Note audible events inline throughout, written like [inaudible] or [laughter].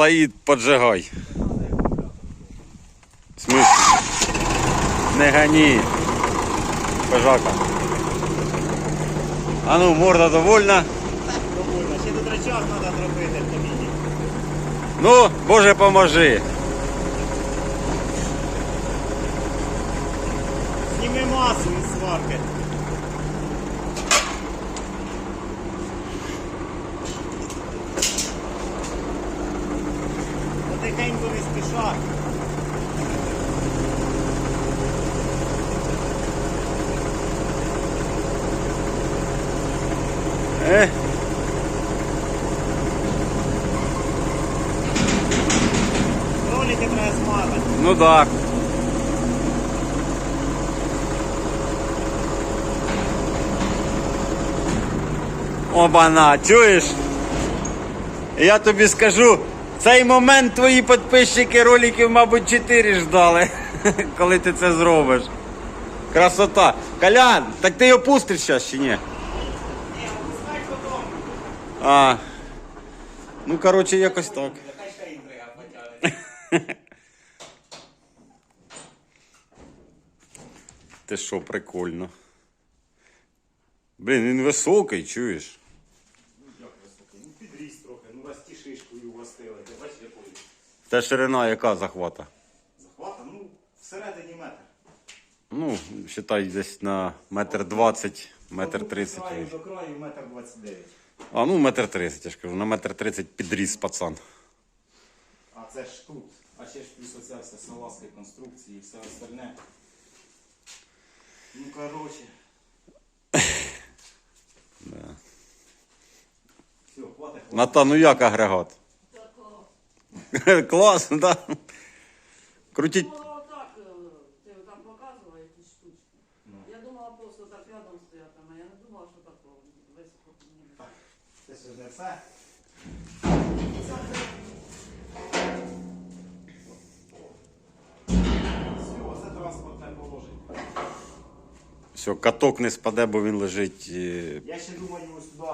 Саїд, поджигай. В? Не гані. Пожака. А ну, морда довольна. Довольно. Ще тут речах треба зробити. Ну, Боже, поможи. Зніми масу із сварки. Е? Ролики треба смазати. Ну так. Обана, чуєш? Я тобі скажу, цей момент твої підписчики роликів, мабуть, 4 ждали, [laughs] коли ти це зробиш. Красота. Колян, так ти його пустиш зараз чи ні? А. Ну, коротше, якось так. Хай ще інтрига потягне. Ти що, прикольно. Блін, він високий, чуєш? Ну, Як високий? Ну підріс трохи, ну вас ті шишкою гостили. Ти бачиш, якою? Та ширина яка захвата? Захвата, ну, всередині метр. Ну, считай, десь на метр двадцять, метр тридцять. До краю метр двадцять дев'ять. А ну метр тридцять, я ж кажу, на метр тридцять підріс пацан. А це ж тут. А ще ж плюс оця вся салазка конструкції і все остальне. Ну короче. Да. Все, хватить. хватить. Ната, ну як агрегат? [laughs] Класно, да? Крутіть. Все, каток не спаде, бо він лежить. е, Я ще думаю ось сюди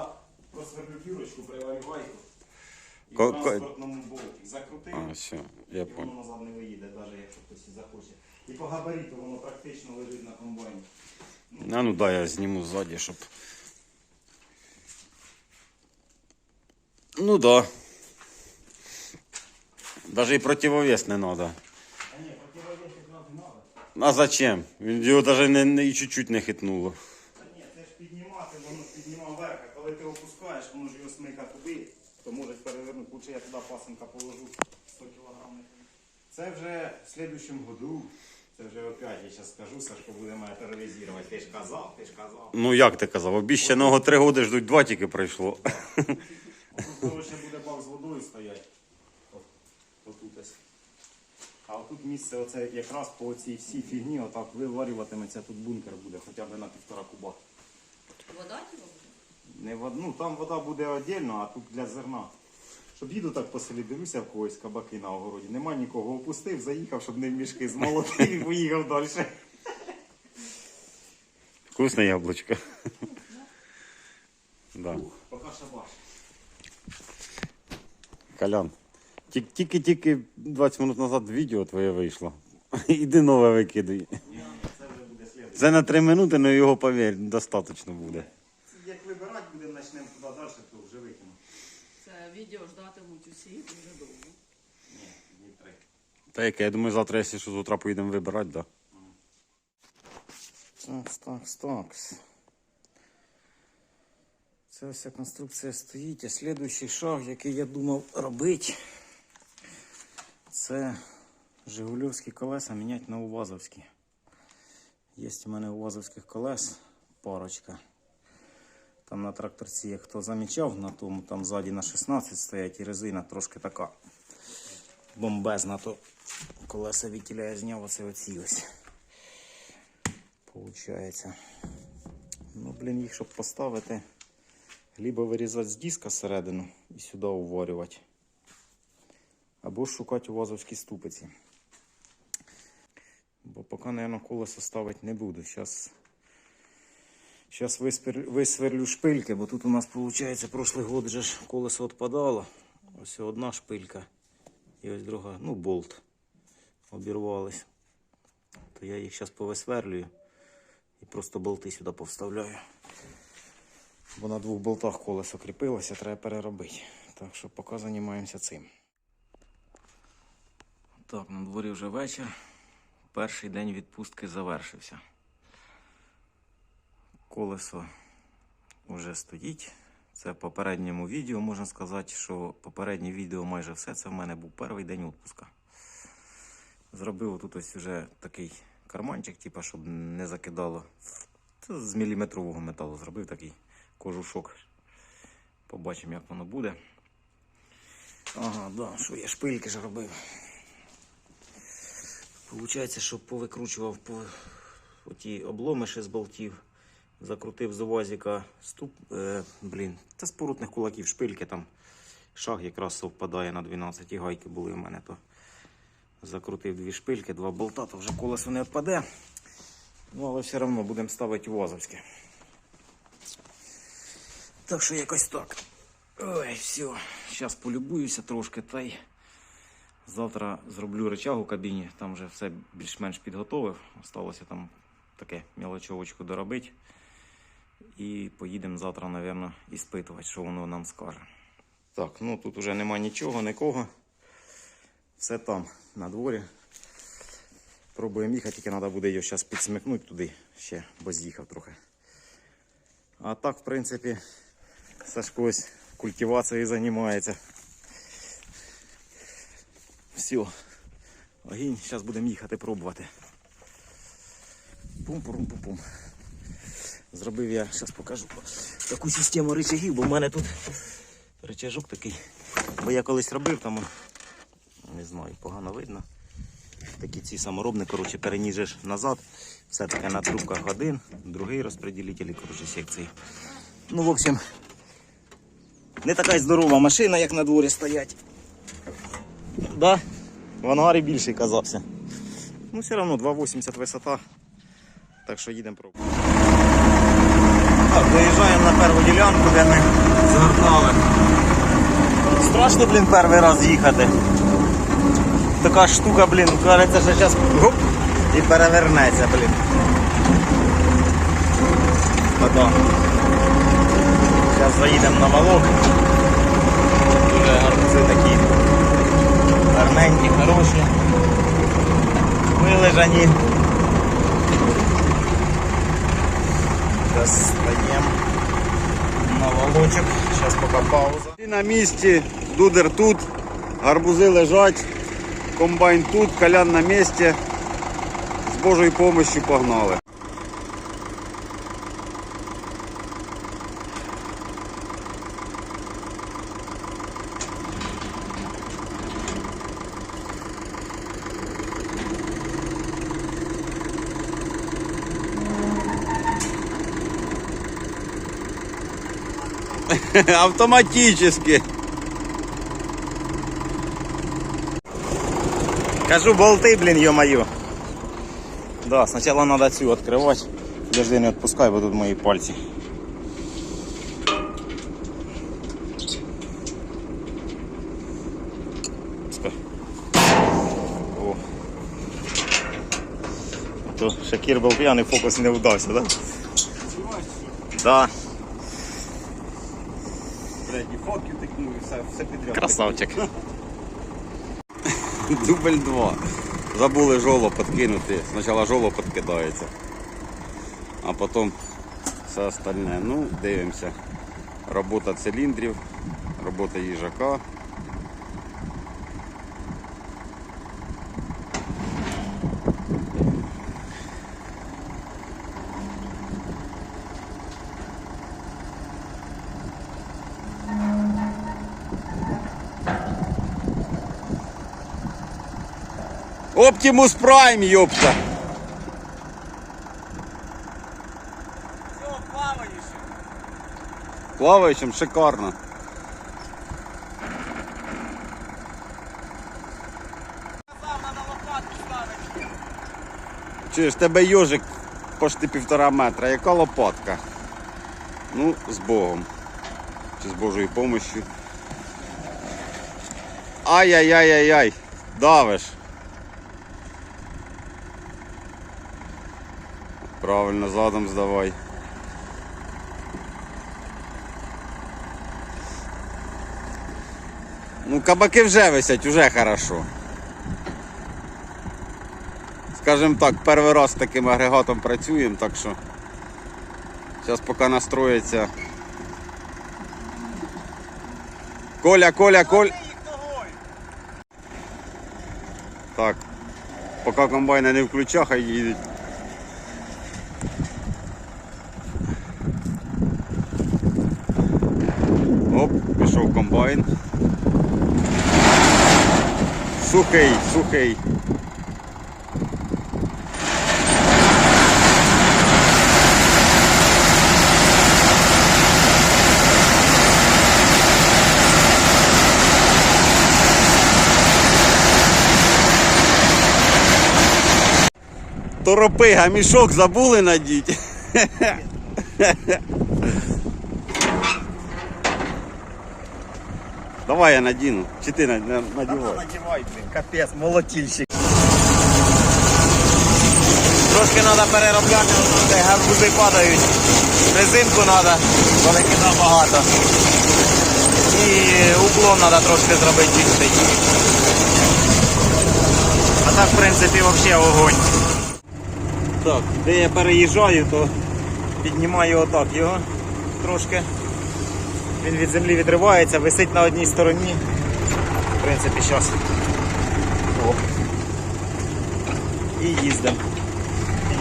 просверлю дірочку, приварю гайку. І Ко- в ко- транспортному болті. Закрутив. А, все, я І понял. воно назад не виїде, навіть якщо хтось і захоче. І по габариту воно практично лежить на комбайні. А ну да, я зніму ззаді, щоб. Ну да. Даже і противовес не надо. А ні, противовес якраз не треба. А зачем? Він його даже не, не, і чуть-чуть не хитнуло. Та ні, це ж піднімати, воно ж піднімав вверх, а коли ти опускаєш, воно ж його смика туди, то може перевернути. Лучше я туди пасенка положу 100 кг. Це вже в слідущому году. Це вже опять, я зараз скажу, Сашко буде мене тероризувати. Ти ж казав, ти ж казав. Ну як ти казав, обіщаного три роки ждуть, два тільки пройшло. Тут ще буде бак з водою стояти. Отут ось. А отут місце оце якраз по цій всій фігні отак виварюватиметься, тут бункер буде хоча б на півтора куба. Вода типу? буде? Не вод... ну, там вода буде віддільно, а тут для зерна. Щоб їду так по селі, дивлюся в когось кабаки на огороді. Нема нікого. Опустив, заїхав, щоб не в мішки змолотив і поїхав далі. Вкусне яблучко. да. Поки шабаш. Колян. Ті- Тільки-тільки 20 минут назад відео твоє вийшло. [laughs] Іди нове викидай. Це на 3 минути, але його повір, достатньо буде. Як вибирати будемо, почнемо туди далі, то вже викину. Це відео ждатимуть усі дуже довго. Ні, ні три. Та яке, я думаю, завтра, якщо що з утра поїдемо вибирати, да. Такс, такс, такс. Це вся конструкція стоїть. А слідуючий шаг, який я думав робити, це Жигульовські колеса міняти на УВАЗовські. Є у мене УВАЗовських колес парочка. Там на тракторці, як хто замічав, на тому там ззаді на 16 стоять і резина трошки така бомбезна, то колеса відтіля я зняв оце оці ось. Получається. Ну, блін, їх щоб поставити, либо вирізати з диска середину і сюди уварювати. Або шукати увазовські ступиці. Бо поки, мабуть, колесо ставити не буду. Зараз Зараз висверлю шпильки, бо тут у нас, виходить, прошлий год же ж колесо відпадало. Ось одна шпилька І ось друга, ну, болт. Обірвались. То я їх зараз повисверлюю і просто болти сюди повставляю. Бо на двох болтах колесо кріпилося, треба переробити. Так що поки займаємося цим. Так, на дворі вже вечір. Перший день відпустки завершився. Колесо вже стоїть. Це в попередньому відео можна сказати, що попереднє відео майже все. Це в мене був перший день відпуска. Зробив тут ось вже такий карманчик, типу, щоб не закидало. Це з міліметрового металу зробив такий кожушок. Побачимо, як воно буде. Ага, да, що я шпильки ж робив. Получається, що повикручував по оті обломиші з болтів, закрутив з увазіка ступ, е, блін, це з порутних кулаків шпильки там. Шаг якраз совпадає на 12 гайки були в мене, то закрутив дві шпильки, два болта, то вже колесо не відпаде. Ну, але все одно будемо ставити вазовське. Так що якось так. Ой, все. Зараз полюбуюся трошки та й завтра зроблю речаг у кабіні. Там вже все більш-менш підготовив. Осталося там таке мілочовочку доробити. І поїдемо завтра, мабуть, іспитувати, що воно нам скаже. Так, ну тут вже нема нічого, нікого. Все там, на дворі. Пробуємо їхати, тільки треба буде його зараз підсмикнути туди ще, бо з'їхав трохи. А так, в принципі, Сашко ось культивацією займається. Все. Огінь, зараз будемо їхати пробувати. Пум-пум-пум-пум. Зробив я, зараз покажу таку систему рычагів, бо в мене тут рычажок такий. Бо я колись робив там, не знаю, погано видно. Такі ці саморобні, коротше, переніжеш назад. Все таке на трубках один, другий розподілитель, коротше, секції. Ну, в общем, не така здорова машина, як на дворі стоять. Да, в ангарі більший казався. Ну, все одно 2,80 висота. Так що їдемо пробувати. Так, доїжджаємо на першу ділянку, де ми згортали. Страшно, блін, перший раз їхати. Така штука, блін, кажеться, що зараз гоп і перевернеться, блін. Вода. Зараз заїдемо на валок. Дуже гарбузи такі гарненькі, хороші. Вилежані. Зараз стаємо на валочок. Зараз поки пауза. І на місці, дудер тут, гарбузи лежать, комбайн тут, колян на місці. З Божою допомогою погнали. [laughs] Автоматически. Кажу, болты, блин, ё-моё. Да, сначала надо цю открывать. Подожди, не отпускай, бо тут мої пальці. Пускай. О. А То Шакір був п'яний, фокус не вдався, да? Да, Красавчик. Дубль 2. Забули жоло підкинути. Спочатку жоло підкидається, а потім все остальне. Ну, дивимося. Робота циліндрів, робота їжака. Оптимус Прайм, ёпта. Плаваючим шикарно. Чуєш, тебе йожик почти півтора метра. Яка лопатка? Ну, з Богом. Чи з Божою допомогою. Ай-яй-яй-яй-яй. Давиш. Правильно, задом здавай. Ну, кабаки вже висять, уже хорошо. Скажем так, перший раз таким агрегатом працюємо, так що зараз поки настроїться. Коля, Коля, Коль. Так. Поки комбайна не включа, хай їдуть. Оп, пішов комбайн. Сухий, сухий. Торопига, мішок забули надіть. [laughs] Давай я надіну. Чи ти на- на- надівай? Надівай, блін, капець, молотильщик. Трошки треба переробляти, де гарбузи падають. Резинку треба, бо викида багато. І уклон треба трошки зробити чистий. А так, в принципі, взагалі огонь. Так, де я переїжджаю, то піднімаю отак його трошки. Він від землі відривається, висить на одній стороні. В принципі, зараз. Оп. І їздимо.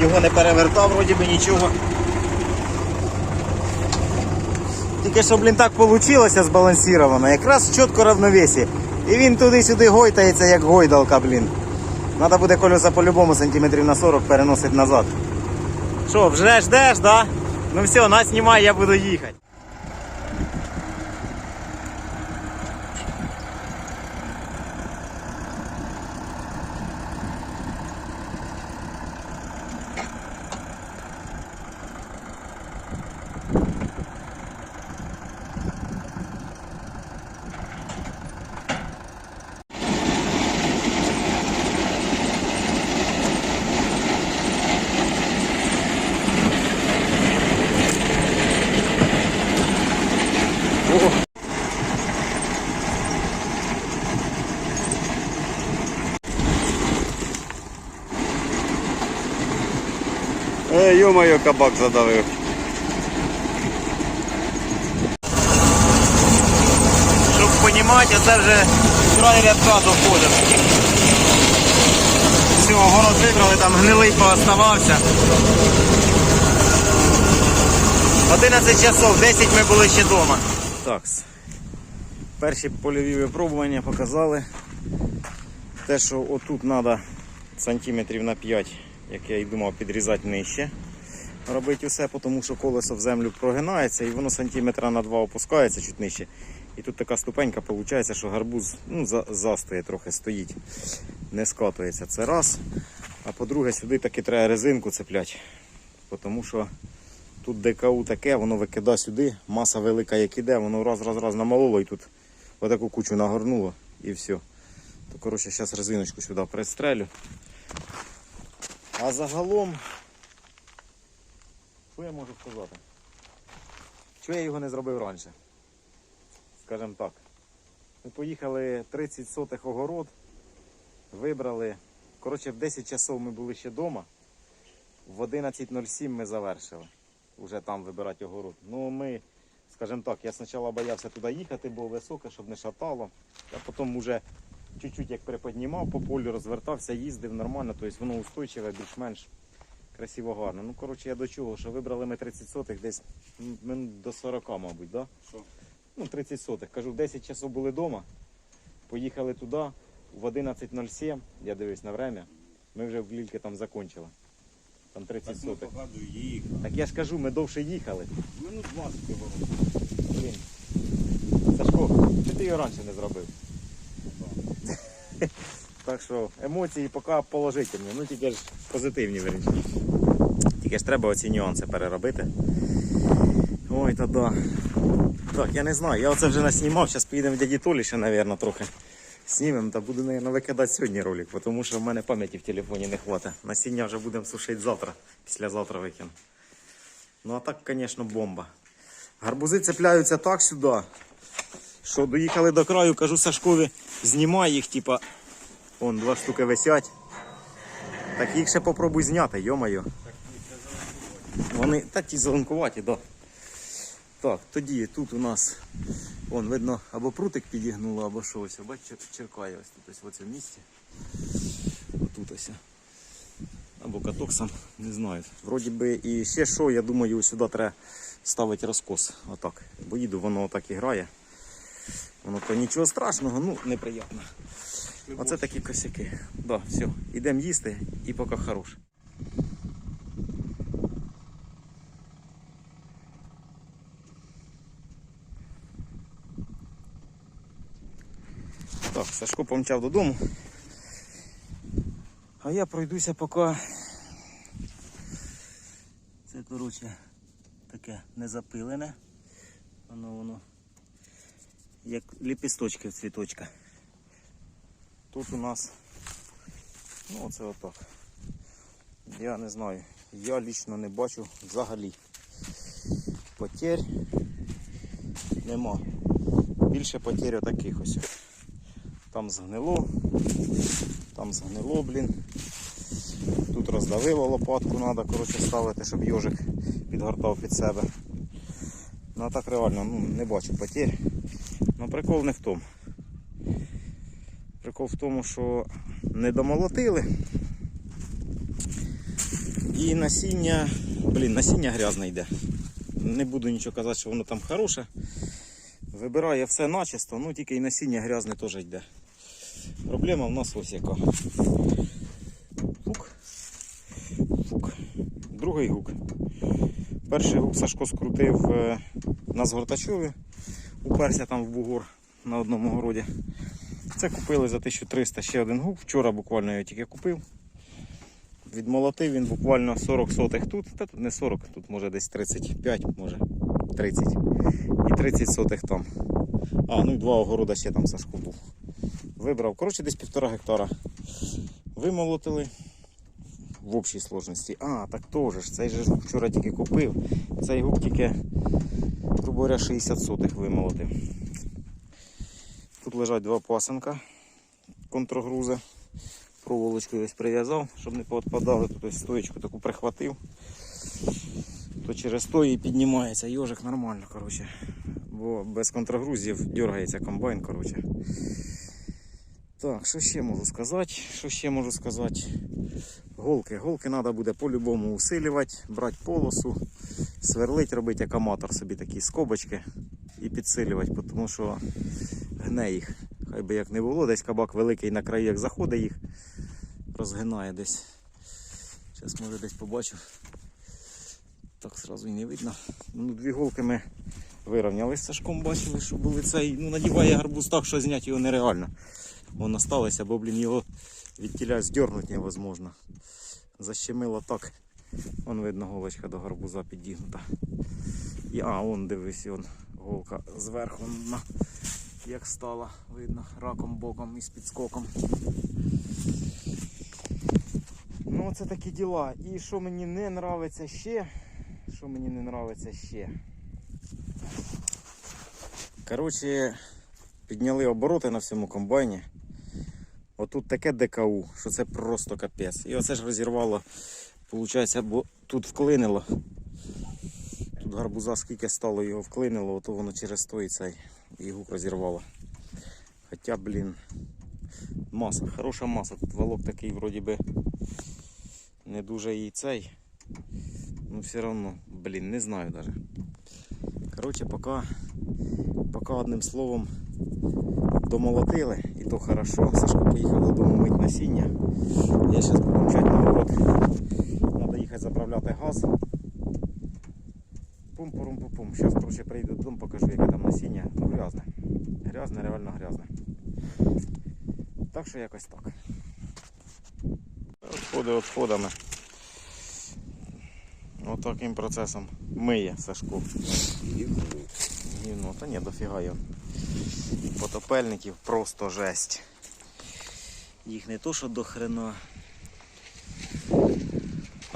Його не перевертав, вроді би нічого. Тільки що, блін, так вийшло збалансировано, якраз чітко равновесі. І він туди-сюди гойтається, як гойдалка, блін. Треба буде колеса по-любому сантиметрів на 40 переносити назад. Що, вже ждеш, да? Ну все, нас знімай, я буду їхати. Е, йо-моє, кабак задавив. Щоб розуміти, це вже край рядка доходить. Все, город вибрали, там гнилий пооставався. 11 часов, 10 ми були ще вдома. Так. Перші польові випробування показали. Те, що отут треба сантиметрів на 5, як я і думав, підрізати нижче. Робити усе, тому що колесо в землю прогинається і воно сантиметра на 2 опускається чуть нижче. І тут така ступенька, виходить, що гарбуз ну, за, застоє трохи стоїть, не скатується. Це раз. А по-друге, сюди таки треба резинку цепляти. Тому що тут ДКУ таке, воно викидає сюди, маса велика як іде, воно раз, раз, раз намололо і тут отаку кучу нагорнуло і все. То коротше, зараз резиночку сюди пристрелю. А загалом, що я можу сказати? Чого я його не зробив раніше? Скажімо так. Ми поїхали 30 сотих огород, вибрали. Коротше, в 10 часов ми були ще вдома. В 11.07 ми завершили. Уже там вибирати огород. Ну ми, скажімо так, я спочатку боявся туди їхати, бо високе, щоб не шатало. А потім вже чуть-чуть як приподнімав по полю, розвертався, їздив нормально, тобто воно устойчиве, більш-менш красиво гарно. Ну, коротше, я до чого, що вибрали ми 30 сотих десь минут до 40, мабуть, да? Що? Ну, 30 сотих. Кажу, в 10 часов були вдома. Поїхали туди, в 11.07, я дивлюсь на время, ми вже в Лільки там закончили. Там 30 сотих. їх. Так я ж кажу, ми довше їхали. Минут 20 його. Блін. Сашко, чи ти його раніше не зробив? [laughs] Так що емоції поки положительні, ну тільки ж позитивні верніше. Тільки ж треба оці нюанси переробити. Ой, та да. Так, я не знаю, я оце вже наснімав, зараз поїдемо в дяді Толі ще, мабуть, трохи Знімемо та буду, мабуть, викидати сьогодні ролик, тому що в мене пам'яті в телефоні не хватить. Насіння вже будемо сушити завтра, післязавтра викину. Ну а так, звісно, бомба. Гарбузи цепляються так сюди, що доїхали до краю, кажу Сашкові, знімай їх, типа, вон два штуки висять. Так їх ще попробуй зняти, йомайо. Вони та ті зеленкуваті, да. Так, тоді тут у нас, вон, видно, або прутик підігнуло, або що ось. Бач, черкає ось тут ось в цьому місці. Отут ось. Або каток сам, не знаю. Вроді би і ще що, я думаю, сюди треба ставити розкос. Отак. Бо їду, воно отак і грає. Воно то нічого страшного, ну неприємно. Оце такі косяки. Да, все, йдемо їсти і поки хорош. Так, Сашко помчав додому. А я пройдуся поки. Це, коротше, таке незапилене. Воно воно. Як ліпісточки в цвіточка. Тут у нас. Ну оце отак. Я не знаю. Я лічно не бачу взагалі. Потерь нема. Більше потерь отаких ось. Там згнило, там згнило, блін. Тут роздавило лопатку, треба коротше, ставити, щоб йожик підгортав під себе. Ну а так реально ну, не бачу потерь. Ну прикол не в тому. Прикол в тому, що не домолотили. І насіння, блін, насіння грязне йде. Не буду нічого казати, що воно там хороше. Вибирає все начисто, ну тільки і насіння грязне теж йде. Проблема в нас ось яка. Фук. Фук. Другий гук. Перший гук Сашко скрутив е, на згортачові. Уперся там в бугор на одному городі. Це купили за 1300 ще один гук. Вчора буквально я тільки купив. Відмолотив він буквально 40 сотих тут. Та тут не 40, тут може десь 35, може 30. І 30 сотих там. А, ну і два огорода ще там Сашко був. Вибрав. Коротше, десь півтора гектара. Вимолотили в общій сложності. А, так теж ж. Цей же вчора тільки купив. Цей гук тільки, грубо говоря, 60 сотих вимолотив. Тут лежать два пасенка контрогрузи. Проволочкою ось прив'язав, щоб не поотпадали. Тут ось стоєчку таку прихватив. То через то і піднімається йожик нормально, коротше. Бо без контрагрузів дергається комбайн, коротше. Так, що ще можу сказати? Що ще можу сказати? Голки. Голки треба буде по-любому усилювати, брати полосу, сверлити, робити як аматор собі такі скобочки і підсилювати, тому що гне їх. Хай би як не було, десь кабак великий на краї, як заходить їх, розгинає десь. Зараз може десь побачу. Так зразу і не видно. Ну, дві голки ми вирівняли з Сашком, бачили, що були цей. Ну, надіває гарбуз так, що зняти його нереально. Воно сталося, бо блін, його від тіля здернути невозможно. Защемило так. Вон видно голочка до гарбуза підігнута. І, а, он дивись, он голка зверху на, як стала, видно, раком боком і з підскоком. Ну, це такі діла. І що мені не нравиться ще, що мені не нравиться ще. Коротше, підняли обороти на всьому комбайні. Отут таке ДКУ, що це просто капець. І оце ж розірвало, виходить, бо тут вклинило. Тут гарбуза скільки стало, його вклинило, ото воно через той цей і гук розірвало. Хоча, блін, маса, хороша маса. Тут валок такий вроді би не дуже і цей. Все одно, блін, не знаю навіть. Коротше, поки, поки одним словом домолотили, і то хорошо. Сашко поїхав додому мить насіння. Я зараз буду мчати на город. Треба їхати заправляти газ. Пум Зараз коротше, прийду додому, покажу, яке там насіння. Ну, грязне. Грязне, реально грязне. Так що якось так. Відходи відходами. Отаким процесом миє Сашко. Гівно, та ні, дофіга його. Потопельників просто жесть. Їх не то, що до хрена.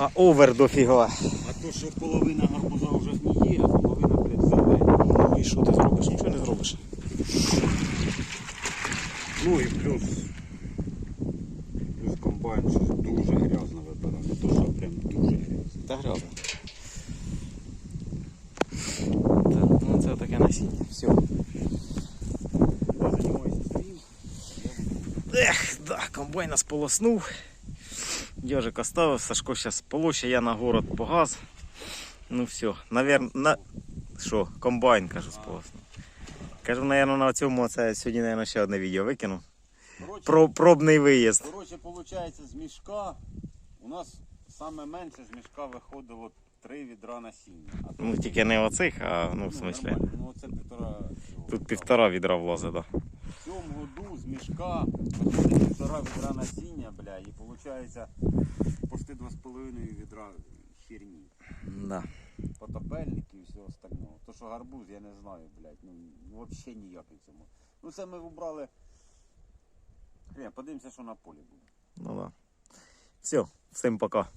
А овер дофіга. А то, що половина гарбуза вже гніє, а половина, блядь, зелена. Ну і що ти зробиш? Нічого не зробиш. Ну і плюс. Плюс комбайн дуже грязно вибирав. Не то, що прям дуже грязно. Та грязно. Так, ну це таке насіння. Все. Ех, да, комбайн нас полоснув. Йожик оставив, Сашко зараз полоще, я на город погаз. Ну все, навер... на... Що, комбайн, кажу, сполоснув. Кажу, наверное, на цьому це сьогодні, наверное, ще одне відео викину. Коротше, Про пробний виїзд. Коротше, виходить, з мішка у нас саме менше з мішка виходило три відра насіння. А Ну тільки не оцих, а ну в ну, смислі. нормально. Ну це півтора. цього. Тут півтора відра влазить, да. В цьому году з мішка виходить півтора відра насіння, бля, і виходить почти два з половиною відра херні. Да. Потопельники і все остального. То що гарбуз, я не знаю, блядь, ну, ну взагалі ніякий цьому. Ну це ми вибрали. Хрен, подивимося, що на полі буде. Ну да. Все, всім пока.